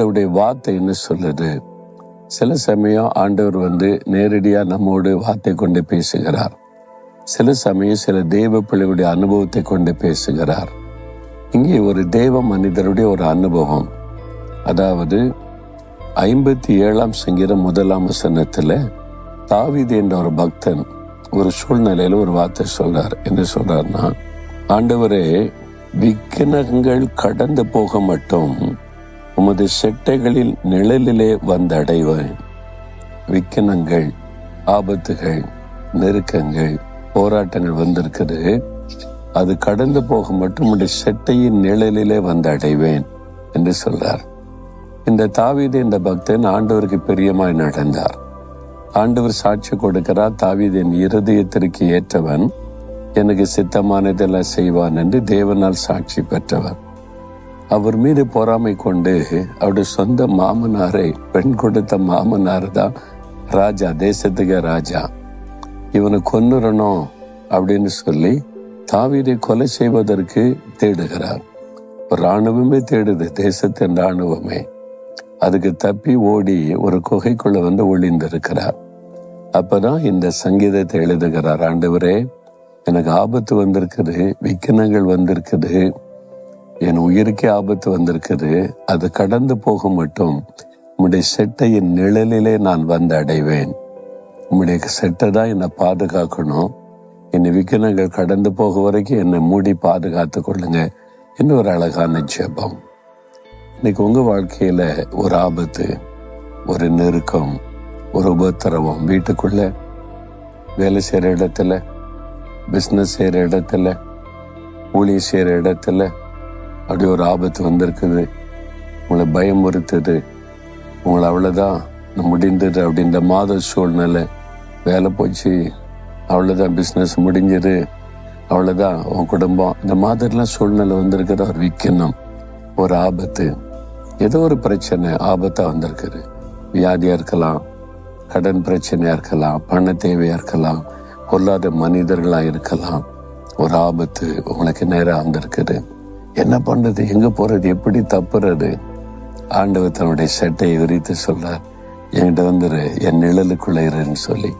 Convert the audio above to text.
ஆண்டவருடைய வார்த்தை என்ன சொல்லுது? சில சமயம் ஆண்டவர் வந்து நேரடியாக நம்மோடு வார்த்தை கொண்டு பேசுகிறார். சில சமயம் சில தெய்வ பிள்ளைகளுடைய அனுபவத்தை கொண்டு பேசுகிறார். இங்கே ஒரு தெய்வ மனிதருடைய ஒரு அனுபவம். அதாவது ஐம்பத்தி ஏழாம் சங்கீதம் முதலாம் வசனத்தில் தாவீது என்ற ஒரு பக்தன் ஒரு சூழ்நிலையில் ஒரு வார்த்தை சொல்றார். என்ன சொல்றாருன்னா ஆண்டவரே விக்கினங்கள் கடந்து போக மட்டும் உமது செட்டைகளில் நிழலிலே வந்தடைவேன் விக்கனங்கள் ஆபத்துகள் நெருக்கங்கள் போராட்டங்கள் வந்திருக்குது அது கடந்து போக மட்டும் உடைய செட்டையின் நிழலிலே வந்து அடைவேன் என்று சொல்றார். இந்த தாவீது இந்த பக்தன் ஆண்டவருக்கு பிரியமாய் நடந்தார். ஆண்டவர் சாட்சி கொடுக்கிறார் தாவீதின் இருதயத்திற்கு ஏற்றவன் எனக்கு சித்தமானதெல்லாம் செய்வான் என்று தேவனால் சாட்சி பெற்றவன் அவர் மீது பொறாமை கொண்டு அவருடைய சொந்த மாமனாரை பெண் கொடுத்த மாமனார் தான் ராஜா தேசத்துக்கு ராஜா. இவனை கொன்னுறணும் அப்படின்னு சொல்லி தாவீதை கொலை செய்வதற்கு தேடுகிறார். ராணுவமே தேடுது தேசத்தின் ராணுவமே அதுக்கு தப்பி ஓடி ஒரு குகைக்குள்ள வந்து ஒளிந்திருக்கிறார். அப்பதான் இந்த சங்கீதத்தை எழுதுகிறார் ஆண்டவரே எனக்கு ஆபத்து வந்திருக்குது விக்கினங்கள் வந்திருக்குது. என் உயிருக்கே ஆபத்து வந்திருக்குது. அது கடந்து போக மட்டும் உம்முடைய செட்டையின் நிழலிலே நான் வந்து அடைவேன். உம்முடைய செட்டை தான் என்னை பாதுகாக்கணும். என்னை விக்கினங்கள் கடந்து போக வரைக்கும் என்னை மூடி பாதுகாத்து கொள்ளுங்க இன்னும் ஒரு அழகான ஜெபம். இன்னைக்கு உங்கள் வாழ்க்கையில் ஒரு ஆபத்து ஒரு நெருக்கம் ஒரு உபத்திரவம் வீட்டுக்குள்ள வேலை செய்கிற இடத்துல பிஸ்னஸ் செய்கிற இடத்துல ஊழி செய்கிற இடத்துல அப்படி ஒரு ஆபத்து வந்திருக்குது. உங்களை பயமுறுத்துது. உங்களை அவ்வளோதான் முடிந்தது அப்படின்ற மாத சூழ்நிலை. வேலை போச்சு. அவ்வளோதான் பிஸ்னஸ் முடிஞ்சது. அவ்வளோதான் உன் குடும்பம். இந்த மாதிரிலாம் சூழ்நிலை வந்திருக்கிற ஒரு விக்கணும் ஒரு ஆபத்து. ஏதோ ஒரு பிரச்சனை ஆபத்தாக வந்திருக்குது. வியாதியாக இருக்கலாம் கடன் பிரச்சனையாக இருக்கலாம் பண தேவையாக இருக்கலாம் பொல்லாத மனிதர்களாக இருக்கலாம். ஒரு ஆபத்து. உங்களுக்கு நேராக வந்திருக்குது. என்ன பண்றது எங்க போறது? எப்படி தப்புறது? ஆண்டவர் தன்னுடைய சட்டையை விரித்து சொல்றார் என்கிட்ட வந்துரு என் நிழலுக்குள்ள இருன்னு சொல்லி.